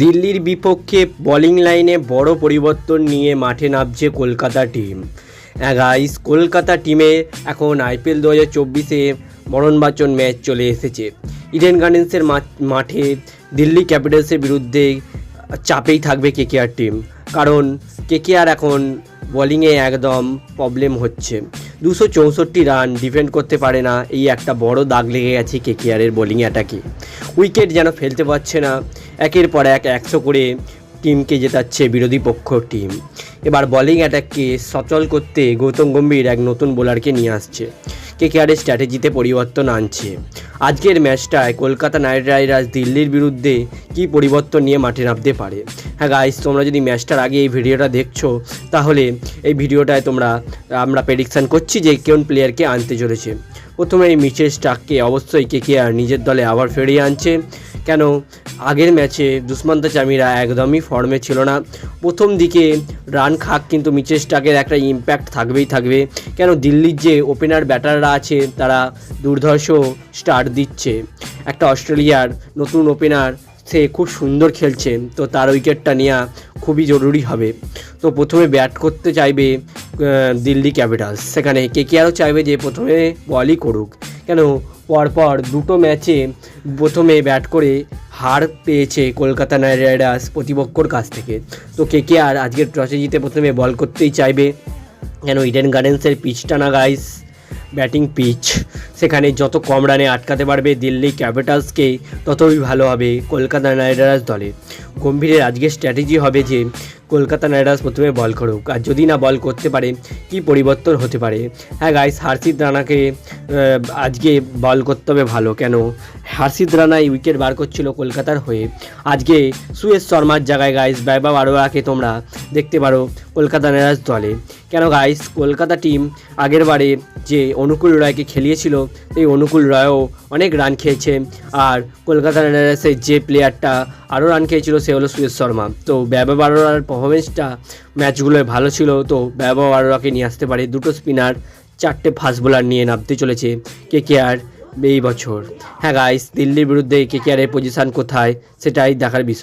দিল্লির বিপক্ষে বোলিং লাইনে বড় পরিবর্তন নিয়ে মাঠে নামছে কলকাতা টিম গাইস কলকাতা টিমে এখন আইপিএল দু হাজার চব্বিশে মরণবাচন ম্যাচ চলে এসেছে। ইডেন গার্ডেন্সের মাঠে দিল্লি ক্যাপিটালসের বিরুদ্ধে চাপেই থাকবে কেকেআর টিম কারণ কেকেআর এখন বোলিংয়ে একদম প্রবলেম হচ্ছে। দুশো চৌষট্টি রান ডিফেন্ড করতে পারে না। এই একটা বড় দাগ লেগে গেছে কেকেআরের বোলিং অ্যাটাকে উইকেট যেন ফেলতে পারছে না। একের পর এক একশো করে টিমকে জেতাচ্ছে বিরোধী পক্ষ টিম এবার বোলিং অ্যাটাককে সচল করতে গৌতম গম্ভীর এক নতুন বোলারকে নিয়ে আসছে। কেকেআরের স্ট্র্যাটেজিতে পরিবর্তন আনছে। আজকের ম্যাচটায় কলকাতা নাইট রাইডার্স দিল্লির বিরুদ্ধে কি পরিবর্তন নিয়ে মাঠে নামতে পারে? হ্যাঁ গাইস তোমরা যদি ম্যাচটার আগে এই ভিডিওটা দেখছ, তাহলে এই ভিডিওটায় তোমরা, আমরা প্রেডিকশান করছি যে কোন প্লেয়ারকে আনতে চলেছে। প্রথমে এই মিচেল স্টাককে অবশ্যই কেকেআর নিজের দলে আবার ফেরিয়ে আনছে। কেন? আগের ম্যাচে দুষ্মন্ত চামিরা একদমই ফর্মে ছিল না। প্রথম দিকে রান খাক কিন্তু মিচেল স্টাকের একটা ইম্প্যাক্ট থাকবেই থাকবে। কেন দিল্লির যে ওপেনার ব্যাটাররা আছে, তারা দুর্ধর্ষ স্টার্ট দিচ্ছে। একটা অস্ট্রেলিয়ার নতুন ওপেনার সে খুব সুন্দর খেলছে, তো তার উইকেটটা নেওয়া খুবই জরুরি হবে। তো প্রথমে ব্যাট করতে চাইবে দিল্লি ক্যাপিটালস সেখানে কে কে আরও চাইবে যে প্রথমে বলই করুক। কেন পরপর দুটো ম্যাচে প্রথমে ব্যাট করে হার পেয়েছে কলকাতা নাইট রাইডার্স প্রতিপক্ষর কাছ থেকে। তো কে কে আর আজকের টসে জিতে প্রথমে বল করতেই চাইবে। কেন? ইডেন গার্ডেন্সের পিচটা না গাইস ব্যাটিং পিচ সেখানে যত কম রানে আটকাতে পারবে দিল্লি ক্যাপিটালসকে, ততই ভালো হবে কলকাতা নাইট রাইডার্স দলে। গম্ভীরের আজকের স্ট্র্যাটেজি হবে যে কলকাতা নাইট রাইডার্স প্রথমে বল করুক। আর যদি না বল করতে পারে, কি পরিবর্তন হতে পারে? হ্যাঁ গাইস হার্ষিত রানাকে আজকে বল করতে হবে ভালো। কেন? হার্ষিত রানা এই উইকেট বার করছিল কলকাতার হয়ে। আজকে সুয়েশ শর্মার জায়গায় গাইস বৈভব আরোয়াকে তোমরা দেখতে পারো কলকাতা নাইট রাইডার্স দলে। কেন গাইস কলকাতা টিম আগেরবারে যে অনুকূল রয়কে খেলিয়েছিল, এই অনুকূল রয়ও অনেক রান খেয়েছে। আর কলকাতা নাইট রাইডার্সের যে প্লেয়ারটা আরও রান খেয়েছিল, সে হলো সুয়েশ শর্মা। তো ব্যাবা বারোরার পারফরমেন্সটা ম্যাচগুলোয় ভালো ছিল, তো ব্যাবা বারোয়াকে নিয়ে আসতে পারে। দুটো স্পিনার চারটে ফাস্ট বোলার নিয়ে নামতে চলেছে কে কে আর এই বছর। হ্যাঁ গাইস দিল্লির বিরুদ্ধে কে কে আরের পজিশান কোথায়, সেটাই দেখার বিষয়।